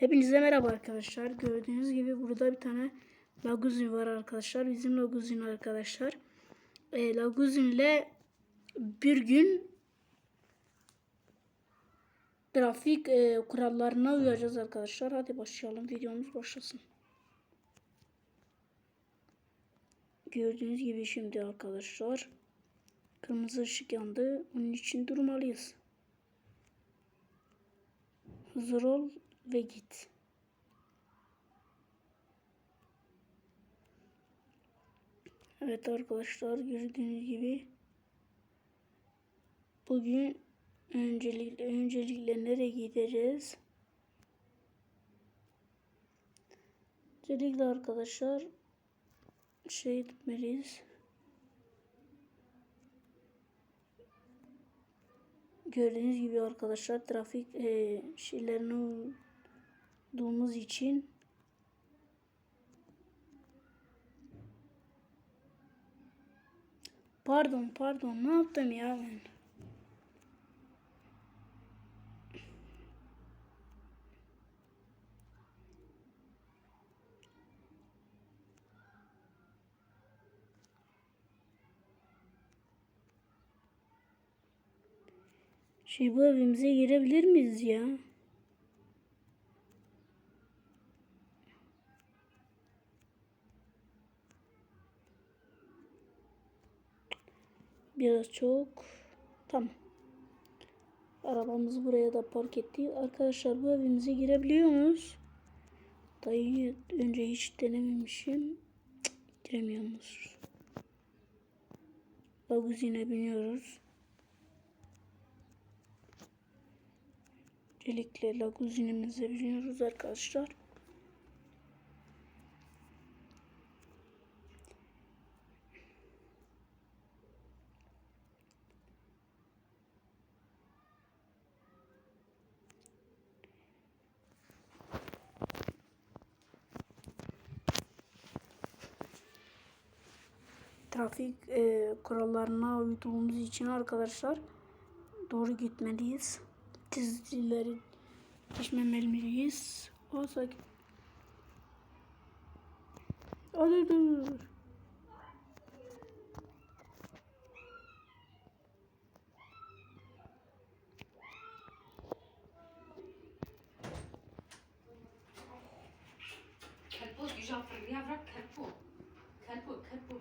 Hepinize merhaba arkadaşlar. Gördüğünüz gibi burada bir tane Laguzin var arkadaşlar. Bizim Laguzin arkadaşlar. E, Laguzin ile bir gün trafik e, kurallarına uyacağız arkadaşlar. Hadi başlayalım. Videomuz başlasın. Gördüğünüz gibi şimdi arkadaşlar kırmızı ışık yandı. Onun için durmalıyız. Hazır ol ve git. Evet arkadaşlar gördüğünüz gibi bugün öncelikle öncelikle nereye gideceğiz? Öncelikle arkadaşlar şey gitmeliyiz. Gördüğünüz gibi arkadaşlar trafik e, şeylerine uyduğumuz için Pardon pardon ne yaptım ya ben? Şey bu evimize girebilir miyiz ya? Biraz çok. Tamam. Arabamızı buraya da park ettik. Arkadaşlar bu evimize girebiliyor muyuz? Dayı önce hiç denememişim. Cık, giremiyoruz. Baguzine biniyoruz. Öncelikle laguzinimize biniyoruz arkadaşlar. Trafik e, kurallarına uyduğumuz için arkadaşlar doğru gitmeliyiz. Çizgileri geçmemeliyiz. O sakin. Hadi dur. Kelpo, Jaffer, Javrak, Kelpo. Kelpo, Kelpo.